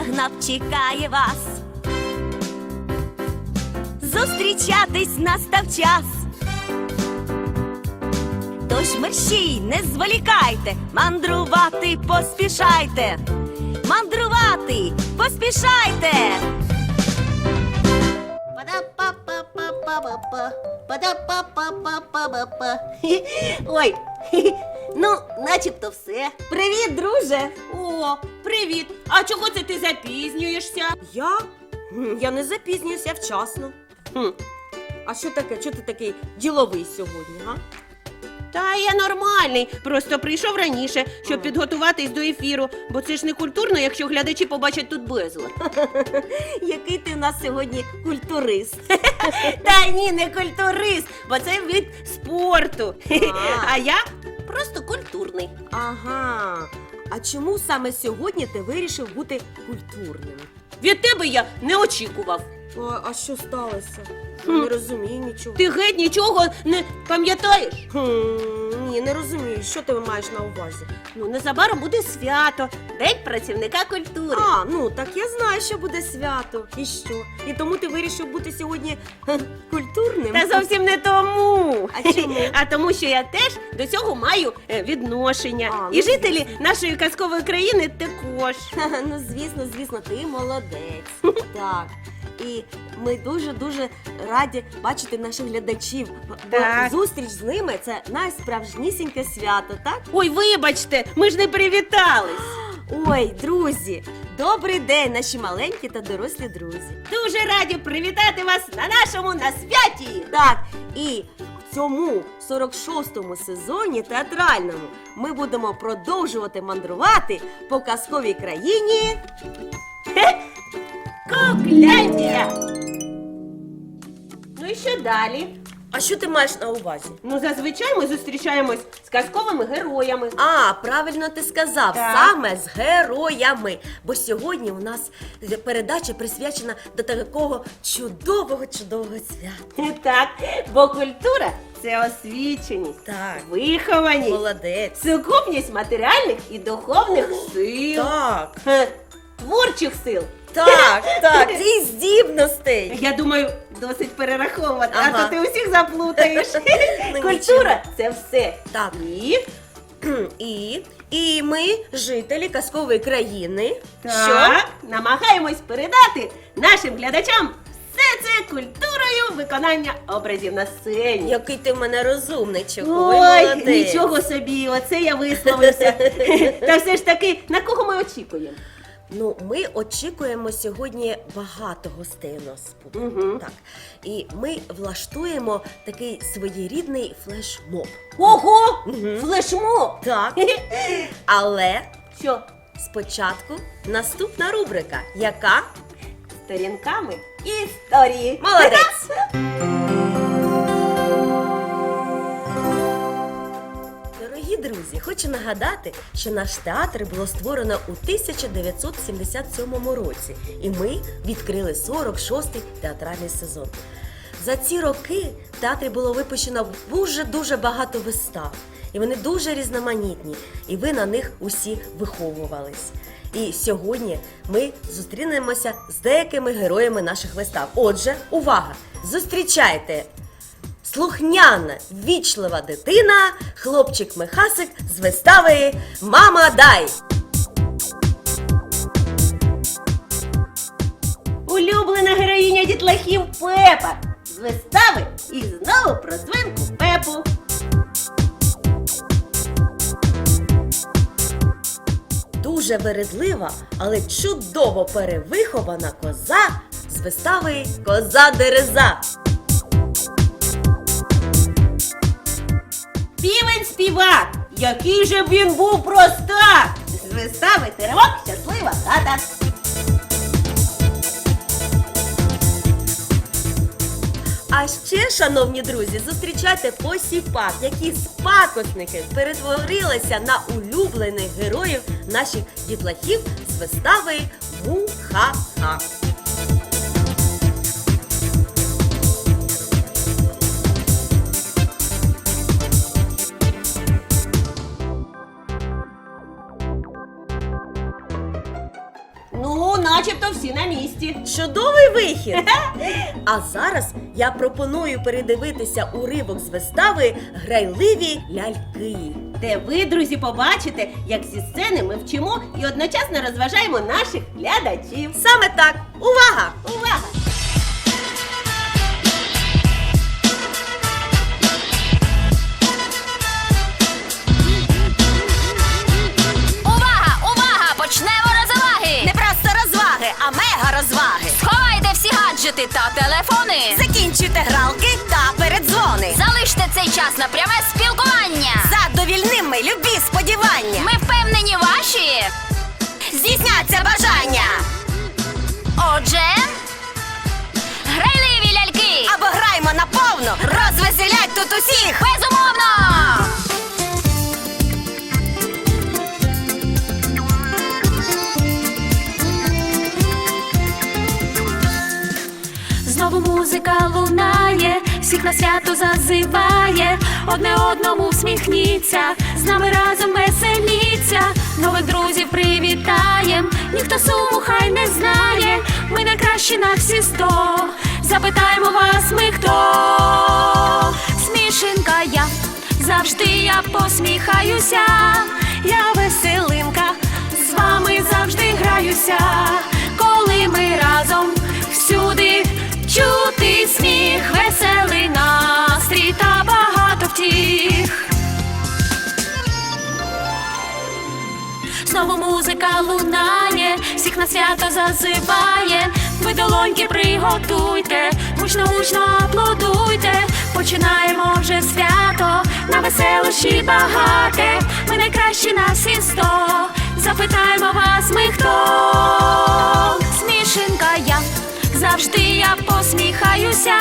гнав чекає вас. Зустрічатись настав час. Тож мерщій, не зволікайте, мандрувати поспішайте. Мандрувати поспішайте. Ой, ну, начебто все. Привіт, друже! О, привіт! А чого це ти запізнюєшся? Я? Я не запізнююся вчасно. Хм. А що таке? Чого ти такий діловий сьогодні, га? Та я нормальний, просто прийшов раніше, щоб підготуватись до ефіру, бо це ж не культурно, якщо глядачі побачать тут безлад. Який ти у нас сьогодні культурист. Та ні, не культурист, бо це від спорту. А. А я Просто культурний. Ага. А чому саме сьогодні ти вирішив бути культурним? від тебе я не очікував. А, а що сталося? Хм. Не розумію нічого. Ти геть нічого не пам'ятаєш? Хм, ні, не розумію, що ти маєш на увазі. Ну, незабаром буде свято, День працівника культури. А, ну так я знаю, що буде свято. І що? І тому ти вирішив бути сьогодні хе, культурним? Та зовсім не тому. А чому? А тому, що я теж до цього маю е, відношення. А, ну, І жителі звісно. нашої казкової країни також. Ха-ха, Ну, звісно, звісно, ти молодець. Так. І ми дуже-дуже раді бачити наших глядачів. Бо Так. зустріч з ними це найсправжнісіньке свято, так? Ой, вибачте, ми ж не привітались. Ой, друзі, добрий день, наші маленькі та дорослі друзі. Дуже раді привітати вас на нашому на святі. Так, і в цьому 46-му сезоні театральному ми будемо продовжувати мандрувати по казковій країні. Кукляндія. Ну і що далі? А що ти маєш на увазі? Ну, зазвичай ми зустрічаємось з казковими героями. А, правильно ти сказав, Так. саме з героями. Бо сьогодні у нас передача присвячена до такого чудового, чудового свята. Так, бо культура це освіченість, Так, вихованість, молодець. сукупність матеріальних і духовних сил, Так, творчих сил. Так, так, і здібностей. Я думаю, досить перераховувати, а Ага. то ти усіх заплутаєш. Ну, Культура це все. Так. І І, і ми, жителі казкової країни, так, намагаємось передати нашим глядачам все це культурою виконання образів на сцені. який ти в мене розумний, чого Ой, молодець. нічого собі, оце я висловився. Та все ж таки, на кого ми очікуємо? Ну, ми очікуємо сьогодні багато гостей у нас буде. Мгм. Так. І ми влаштуємо такий своєрідний флешмоб. Ого! Мгм. Флешмоб! Так. Але Що, спочатку наступна рубрика, яка сторінками історії. молодець. друзі, хочу нагадати, що наш театр було створено у 1977 році, і ми відкрили 46-й театральний сезон. За ці роки в театрі було випущено дуже дуже багато вистав, і вони дуже різноманітні, і ви на них усі виховувались. І сьогодні ми зустрінемося з деякими героями наших вистав. Отже, увага! Зустрічайте Слухняна, вічлива дитина, хлопчик Михасик з вистави Мама дай! Улюблена героїня дітлахів Пепа з вистави і знову про свинку Пепу. Дуже вередлива, але чудово перевихована коза з вистави Коза Дереза. Півень співак, який же б він був простак! З вистави Теремок щаслива хата. А ще, шановні друзі, зустрічайте посіпак, які спакосники перетворилися на улюблених героїв наших дітлахів з вистави Муха-ха. То всі на місці. Чудовий вихід! А зараз я пропоную передивитися уривок з вистави Грайливі ляльки. Де ви, друзі, побачите, як зі сцени ми вчимо і одночасно розважаємо наших глядачів. Саме так. Увага! Увага, телефони! Закінчуйте гралки та передзвони. Залиште цей час на пряме спілкування! Задовільними любі сподівання. Ми впевнені ваші! Здійсняться бажання. Отже, грайливі ляльки! Або граймо наповну, розвеселять тут усіх. Безумовно! Музика лунає, всіх на свято зазиває, одне одному всміхніться, з нами разом веселіться, нових друзів привітаєм, ніхто суму хай не знає, ми найкращі на всі сто. Запитаємо вас, ми хто? Смішинка я, завжди я посміхаюся, я веселинка, з вами завжди граюся, коли ми разом музика лунає, всіх на свято зазиває. Ви долоньки приготуйте, гучно гучно аплодуйте. Починаємо вже свято, на веселощі багате. Ми найкращі на всі сто. Запитаємо вас, ми хто? Смішинка я, завжди я посміхаюся.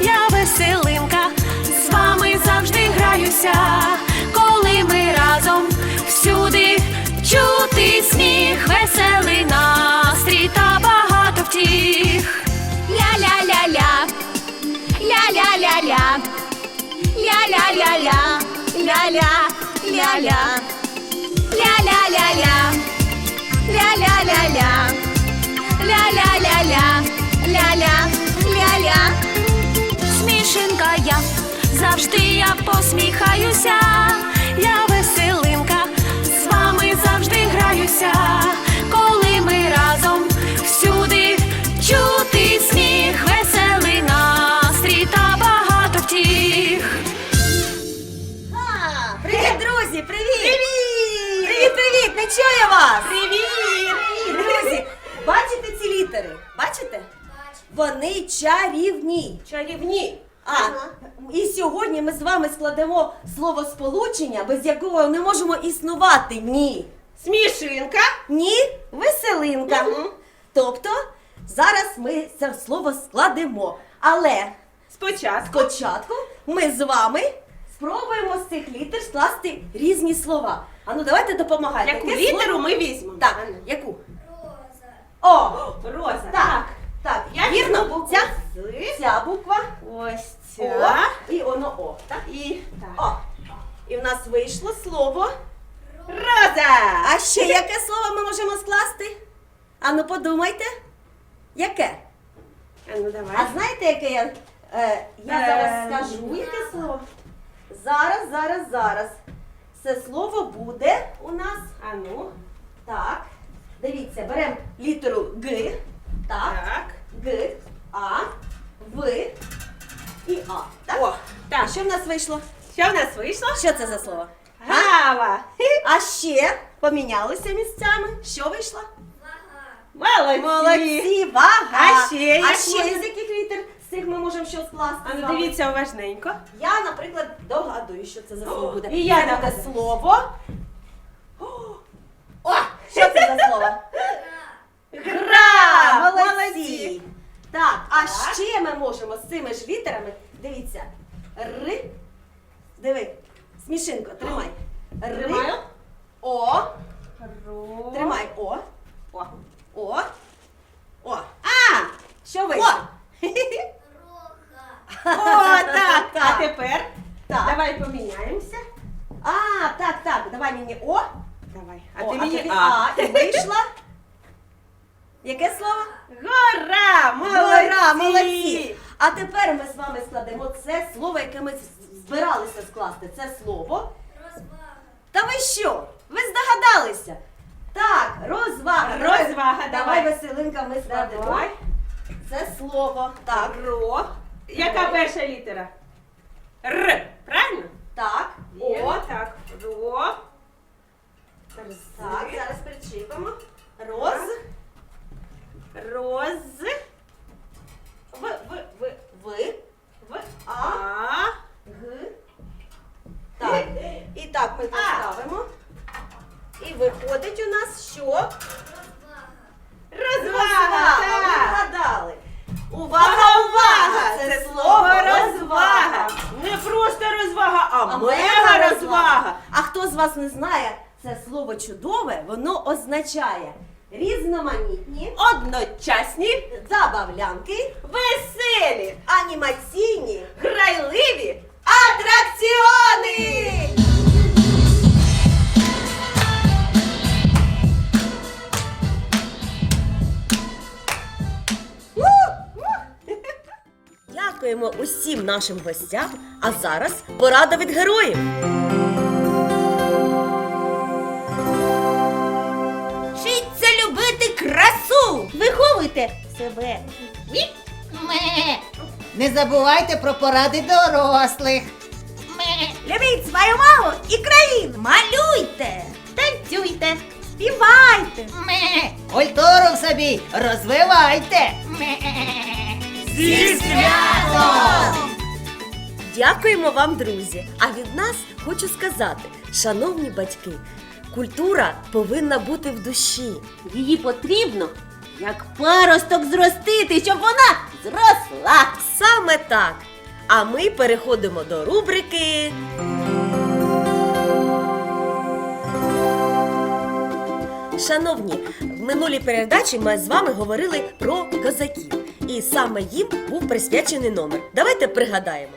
Я веселинка, з вами завжди граюся. Ля-ля-ля-ля, ля-ля-ля-ля, ля-ля-ля-ля, ля-ля-ля-ля, ля-ля-ля-ля, ля-ля-ля-ля. Я, завжди я посміхаюся, я Вони чарівні. Чарівні! А, і сьогодні ми з вами складемо слово сполучення, без якого не можемо існувати. Ні. Смішинка! Ні, веселинка. Мгм. Тобто, зараз ми це слово складемо. Але Спочатку. спочатку ми з вами спробуємо з цих літер скласти різні слова. Ану, давайте допомагайте. Яку Яке літеру слово? ми візьмемо? Так, Ану. яку? О! Роза. Так, так, Я вірно, букву Ця, ця буква. Ось О, і воно О. Так? І так. О. І в нас вийшло слово. Роза! А ще яке слово ми можемо скласти? Ану, подумайте. Яке? А ну давай. А знаєте, яке я? Е, я Е, зараз скажу яке слово. Зараз, зараз, зараз. Це слово буде у нас. А ну. Так. Дивіться, беремо літеру Г. так. Що в нас вийшло? Що в нас вийшло? Що це за слово? Гава! А ще помінялися місцями. Що вийшло? Молодці! Молодці, вага! А ще а як ще можна? з яких літер з цих ми можемо що скласти? А ну дивіться уважненько. Я, наприклад, догадую, що це за слово буде. і я це буде слово. О! Що це за слово? Гра! Молодці! Молодці! Так, а ще ми можемо з цими ж літерами. Дивіться. Р. Диви. Смішинко, тримай. Р. Тримаю. О. Ро. Тримай. О. О. О. О. А! Що вийшло? О, так. А тепер Так. давай поміняємося. А, так, так. Давай мені О. Давай. А ти мені А. І вийшла. Яке слово? Гора! Гора, молодці! А тепер ми з вами складемо це слово, яке ми збиралися скласти. Це слово. Розвага. Та ви що? Ви здогадалися? Так, розвага. Давай- Розвага, Давай, давай. Василинка, ми складемо. Давай. Це слово. Так. Ро. Яка перша літера? Р. Правильно? Так. О, О. так. Ро. Так, зараз причіпимо. Роз. Роз. В, в, в, в, в, а, г. Так. І так ми поставимо. І виходить у нас що? Розвага. Ви Так. вгадали. Увага, увага! Це слово розвага. Не просто розвага, а, А мега розвага. А хто з вас не знає, це слово чудове, воно означає різноманітні, Одночасні, забавлянки, веселі, анімаційні грайливі. атракціони! Дякуємо усім нашим гостям. А зараз порада від героїв. Себе. Не забувайте про поради дорослих. Любіть свою мову і країну. Малюйте, танцюйте, співайте. Культуру в собі розвивайте. Зі святом! Дякуємо вам, друзі! А від нас хочу сказати, шановні батьки, культура повинна бути в душі. Її потрібно, як паросток зростити, щоб вона зросла. Саме так. А ми переходимо до рубрики. Шановні, в минулій передачі ми з вами говорили про козаків. І саме їм був присвячений номер. Давайте пригадаємо.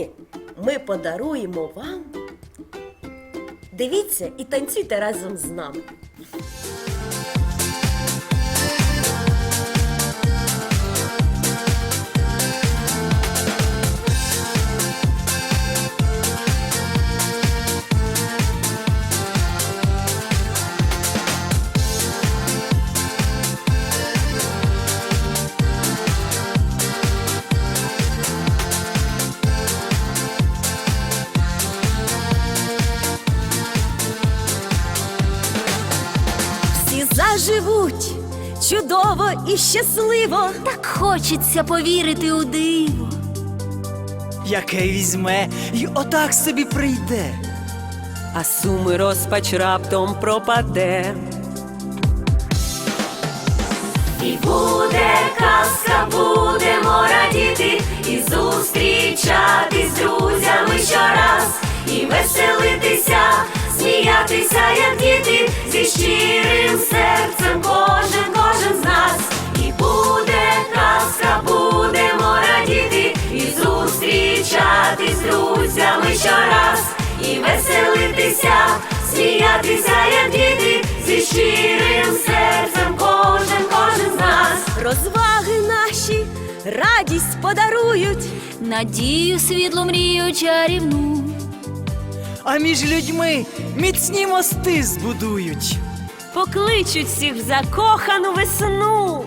Сьогодні ми подаруємо вам. Дивіться і танцюйте разом з нами. Заживуть чудово і щасливо. Так хочеться повірити у диво. яке візьме й отак собі прийде. а суми розпач раптом пропаде. І буде казка, будемо радіти, і зустрічатись з друзями щораз, і веселитися, сміятися, як діти, зі щирим серцем кожен, кожен з нас. І буде казка, будемо радіти, і зустрічатись з друзями щораз, і веселитися, сміятися, як діти, зі щирим серцем кожен, кожен з нас. Розваги наші радість подарують. Надію, світлу мрію чарівну. А між людьми міцні мости збудують. Покличуть всіх в закохану весну.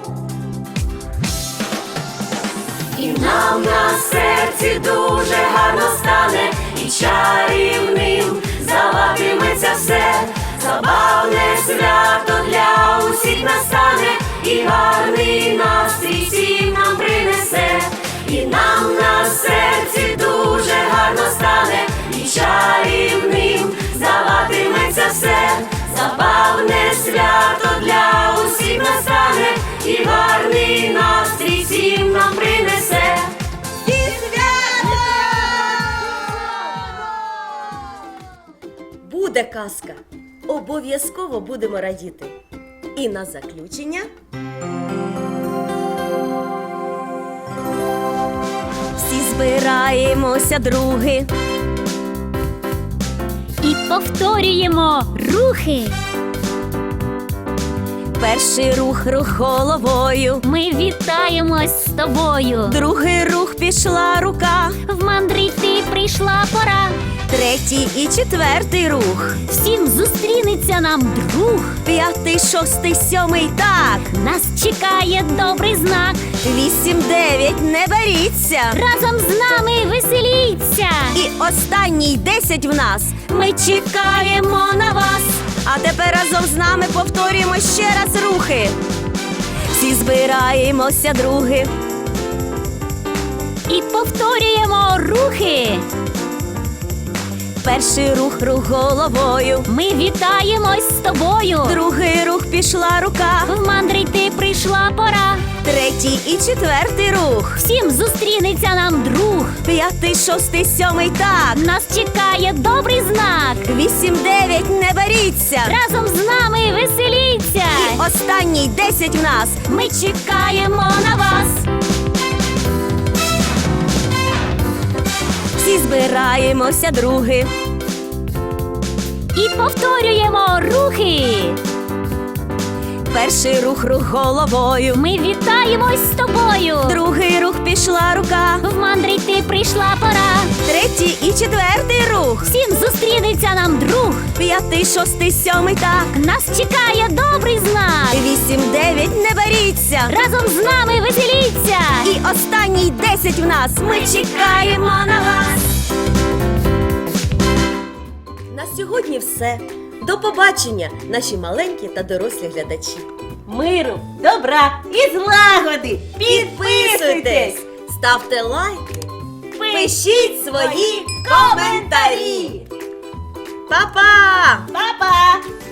І нам на серці дуже і гарний настрій всім нам принесе. Буде казка. Обов'язково будемо радіти. І на заключення Всі збираємося, други. І повторюємо рухи. Перший рух рух головою. Ми вітаємось з тобою. Другий рух пішла рука. В мандрівці прийшла пора. Третій і четвертий рух. Всім зустрінеться нам друг. П'ятий, шостий, сьомий так. Нас чекає добрий знак. Вісім, дев'ять, не боріться. Разом з нами веселіться. І останній десять в нас. Ми чекаємо на вас. А тепер разом з нами повторюємо ще раз рухи. Всі збираємося, други. І повторюємо рухи. Перший рух рух головою. Ми вітаємось з тобою. Другий рух пішла рука. В ти прийшла пора. Третій і четвертий рух. Всім зустрінеться нам друг. П'ятий, шостий, сьомий так. Нас чекає добрий знак. Вісім, дев'ять, не боріться. Разом з нами веселіться. І останній десять в нас. Ми чекаємо на вас. Всі збираємося, други. І повторюємо рухи. Перший рух рух головою. Ми вітаємось з тобою. Другий рух пішла рука. В мандрівці прийшла пора. Третій і четвертий рух. Всім зустрінеться нам друг. П'ятий, шостий, сьомий так. Нас чекає добрий знак. Вісім, дев'ять, не боріться. Разом з нами веселіться. І останній десять в нас. Ми чекаємо на вас. на сьогодні все. До побачення, наші маленькі та дорослі глядачі. Миру, добра і злагоди. Підписуйтесь, ставте лайки, пишіть свої коментарі. Па-па! Па!